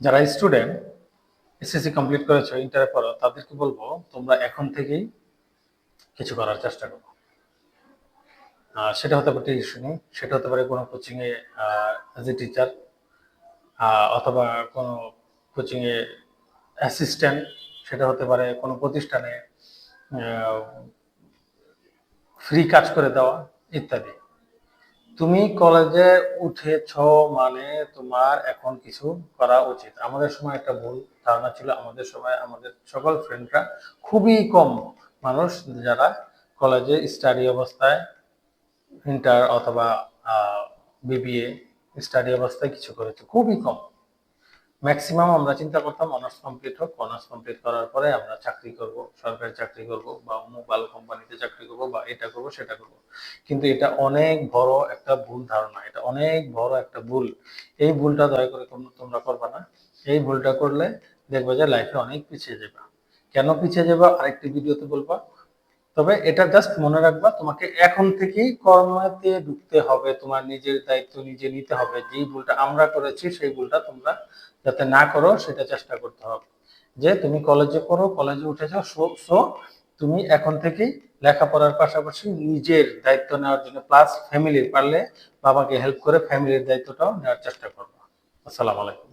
যারা student SSC complete করেছ ইন্টারে পড়ো, তাদেরকে বলব, তোমরা এখন থেকেই কিছু করার চেষ্টা করো। সেটা হতে পারে টিউশনি সেটা হতে পারে কোনো কোচিংয়ে অ্যাজ এ টিচার অথবা কোনো কোচিংয়ে অ্যাসিস্ট্যান্ট সেটা হতে পারে কোনো প্রতিষ্ঠানে ফ্রি কাজ করে দেওয়া, ইত্যাদি। তুমি কলেজে উঠেছ মানে তোমার এখন কিছু করা উচিত। আমাদের সময় একটা ভুল ধারণা ছিল, আমাদের সময় আমাদের সকল ফ্রেন্ডরা খুবই কম মানুষ যারা কলেজে স্টাডি অবস্থায় ইন্টার অথবা বিবিএ স্টাডি অবস্থায় কিছু করেছে, খুবই কম। ম্যাক্সিমাম আমরা চিন্তা করতাম অনার্স কমপ্লিট হোক অনার্স কমপ্লিট করার পরে আমরা চাকরি করব, সরকারি চাকরি করব বা ভালো কোম্পানিতে চাকরি করব বা এটা করব, সেটা করব। কিন্তু এটা অনেক বড় একটা ভুল ধারণা, এটা অনেক বড় একটা ভুল। এই ভুলটা দয়া করে তোমরা তোমরা করবে না। এই ভুলটা করলে দেখবে যে লাইফে অনেক পিছিয়ে যাবে। কেন পিছিয়ে যাবে? আরেকটি ভিডিওতে বলবা। তবে এটা জাস্ট মনে রাখবা, তোমাকে এখন থেকেই কর্মতে ঢুকতে হবে, তোমার নিজের দায়িত্ব নিজে নিতে হবে। যেই ভুলটা আমরা করেছি, সেই ভুলটা তোমরা যাতে না করো, সেটা চেষ্টা করতে হবে। যে তুমি কলেজে পড়ো কলেজে উঠেছ সো তুমি এখন থেকেই লেখাপড়ার পাশাপাশি নিজের দায়িত্ব নেওয়ার জন্য প্লাস ফ্যামিলির পারলে বাবাকে হেল্প করে ফ্যামিলির দায়িত্বটাও নেওয়ার চেষ্টা করব। আসসালামু আলাইকুম।